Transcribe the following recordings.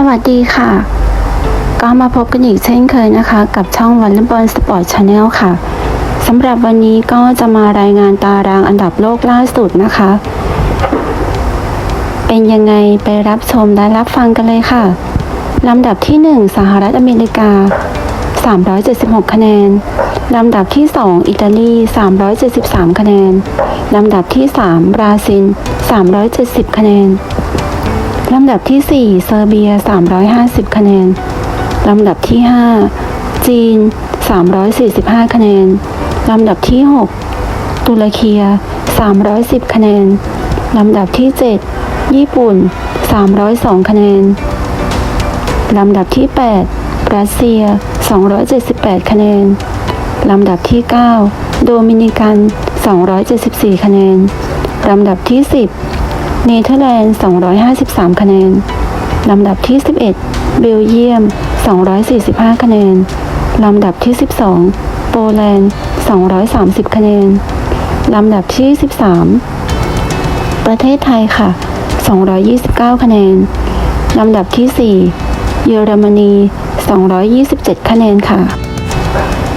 สวัสดีค่ะ ก็มาพบกันอีกเช่นเคยนะคะ กับช่องวันเลย์บอลสปอร์ตชาแนลค่ะสำหรับวันนี้ก็จะมารายงานตารางอันดับโลกล่าสุดนะคะ เป็นยังไงไปรับชมและรับฟังกันเลยค่ะลำดับที่ 1 สหรัฐอเมริกา 376 คะแนน ลำดับที่ 2 อิตาลี 373 คะแนน ลำดับที่ 3 บราซิล 370 คะแนน ลำดับที่ 4 เซอร์เบีย 350 คะแนน ลำดับที่ 5 จีน 345 คะแนน ลำดับที่ 6 ตุรเคีย 310 คะแนน ลำดับที่ 7 ญี่ปุ่น 302 คะแนน ลำดับที่ 8 รัสเซีย 278 คะแนน ลำดับที่ 9 โดมินิกัน 274 คะแนน ลำดับที่ 10 เนเธอร์แลนด์ 253 คะแนน ลำดับที่ 11 เบลเยียม 245 คะแนน ลำดับที่ 12 โปแลนด์ 230 คะแนน ลำดับที่ 13 ประเทศไทยค่ะ 229 คะแนน ลำดับที่ 4 เยอรมนี 227 คะแนนค่ะ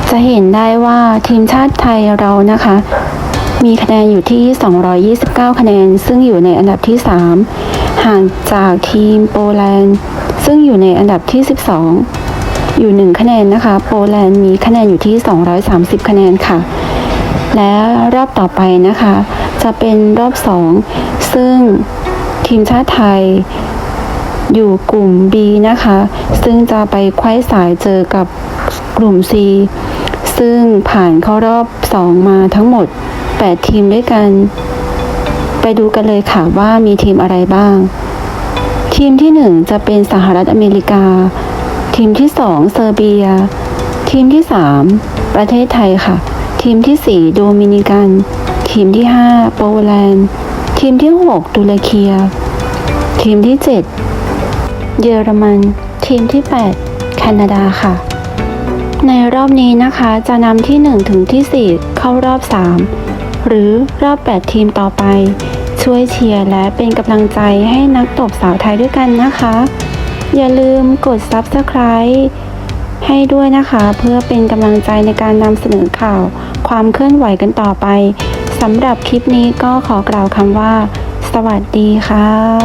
จะเห็นได้ว่าทีมชาติไทยเรานะคะ มีคะแนนอยู่ที่ 229 คะแนน ซึ่งอยู่ในอันดับที่ 3 ห่างจากทีมโปแลนด์ ซึ่งอยู่ในอันดับที่ 12 อยู่ 1 คะแนนนะคะ โปแลนด์มีคะแนนอยู่ที่ 230 คะแนนค่ะ และรอบต่อไปนะคะ จะเป็นรอบ 2 ซึ่งทีมชาติไทยอยู่กลุ่ม B นะคะ ซึ่งจะไปไขว้สายเจอกับกลุ่ม C ซึ่งผ่านเข้ารอบ 2 มาทั้งหมด 8 ทีมด้วยกัน ไปดูกันเลยค่ะว่ามีทีมอะไรบ้าง ทีมที่ 1 จะเป็นสหรัฐอเมริกา ทีมที่ 2 เซอร์เบีย ทีมที่ 3 ประเทศไทยค่ะ ทีมที่ 4 โดมินิกัน ทีมที่ 5 โปแลนด์ ทีมที่ 6 ตุรเคีย ทีมที่ 7 เยอรมัน ทีมที่ 8 แคนาดาค่ะในรอบนี้นะคะจะนำที่ 1 ถึงที่ 4 เข้ารอบ 3 หรือรอบ 8 ทีมต่อไป ช่วยเชียร์และเป็นกำลังใจให้นักตบสาวไทยด้วยกันนะคะ อย่าลืมกด Subscribe ให้ด้วยนะคะเพื่อเป็นกำลังใจในการนำเสนอข่าว ความเคลื่อนไหวกันต่อไปสำหรับคลิปนี้ก็ขอกล่าวคำว่า สวัสดีค่ะ